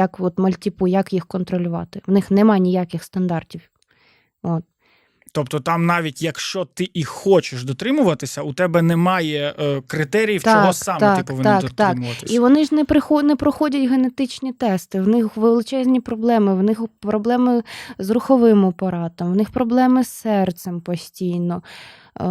як от мальтіпу, як їх контролювати. В них немає ніяких стандартів. От. Тобто, там навіть якщо ти і хочеш дотримуватися, у тебе немає е, критеріїв, Так, чого саме так, ти повинен так, так. І вони ж не, приход... не проходять генетичні тести, в них величезні проблеми, в них проблеми з руховим апаратом, в них проблеми з серцем постійно. Е,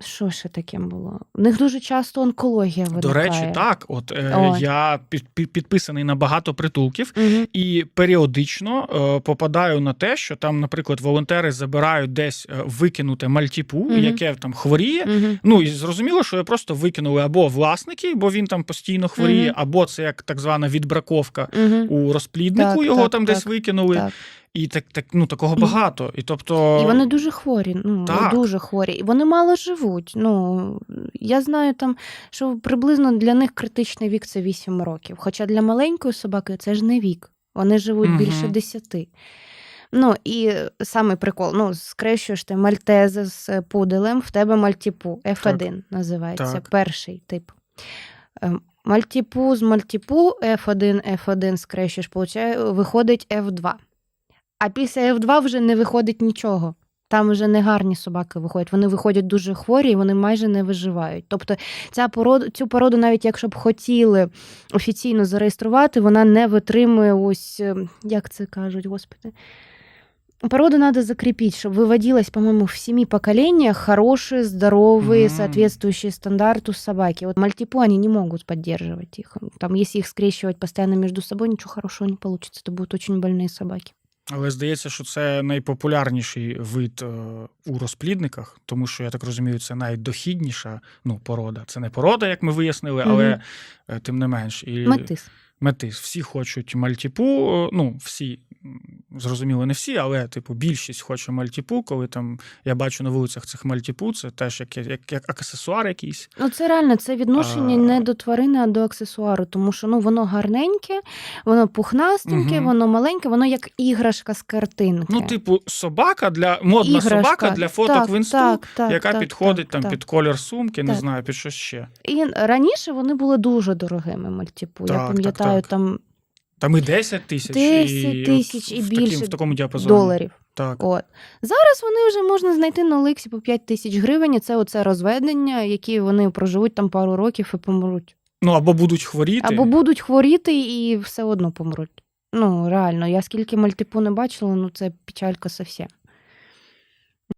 Що ще таке було? В них дуже часто онкологія виникає. До речі, так. От е, От. я під, під- підписаний на багато притулків. Угу. І періодично е, попадаю на те, що там, наприклад, волонтери забирають десь викинуте мальтіпу, Мгм. яке там хворіє. Угу. Ну і зрозуміло, що його просто викинули або власники, бо він там постійно хворіє, Мгм. або це як так звана відбраковка Угу. у розпліднику. Так, його так, там так, десь викинули. так. І так, так ну такого багато. І тобто І вони дуже хворі, ну Так. дуже хворі. І вони мало живуть. Ну я знаю там, що приблизно для них критичний вік це 8 років. Хоча для маленької собаки це ж не вік. Вони живуть Мгм. більше 10. Ну і саме прикол, ну, скрещуєш ти мальтеза з пуделем, в тебе мальтіпу, F1 називається, Так. перший тип. Ем, Мальтіпу з мальтіпу, F1, F1 скрещуєш, виходить F2. А після F2 вже не виходить нічого. Там вже не гарні собаки виходять. Вони виходять дуже хворі і вони майже не виживають. Тобто ця порода, цю породу, навіть якщо б хотіли офіційно зареєструвати, вона не витримує ось, е, як це кажуть, господи. Породу надо закрепить, чтобы выводилось, по-моему, в семи поколениях хорошие, здоровые, Мгм. соответствующие стандарту собаки. Вот мальтипу они не могут поддерживать их. Там, если их скрещивать постоянно между собой, ничего хорошего не получится. Это будут очень больные собаки. Але здається, що це найпопулярніший вид е, у розплідниках, тому що я так розумію, це найдохідніша ну, порода. Це не порода, як ми вияснили, але mm-hmm. тим не менш. І Метис. метис. Всі хочуть мальтіпу. е, Ну, всі, зрозуміло, не всі, але типу більшість хоче мальтіпу. Коли там я бачу на вулицях цих мальтіпу, це теж як, як, як аксесуар якийсь. Ну, це реально це відношення А. не до тварини, а до аксесуару, тому що ну воно гарненьке, воно пухнастеньке, Мгм. воно маленьке, воно як іграшка з картинки. Ну, типу, собака для модна Іграшка. собака для фоток Так, в інсту, так, так, яка так, підходить так, там так. під колір сумки, не знаю, під що ще. І раніше вони були дуже дорогими мальтіпу. Так, Я пам'ятаю, там Там і 10 тисяч, 10 і тисяч, в, і в більше таким, в такому діапазоні. доларів. Так. От. Зараз вони вже можна знайти на Олексі по 5 тисяч гривень. і Це оце розведення, які вони проживуть там пару років і помруть. Ну або будуть хворіти. Або будуть хворіти і все одно помруть. Ну, реально, я скільки мальтипу не бачила, ну це печалька совсем.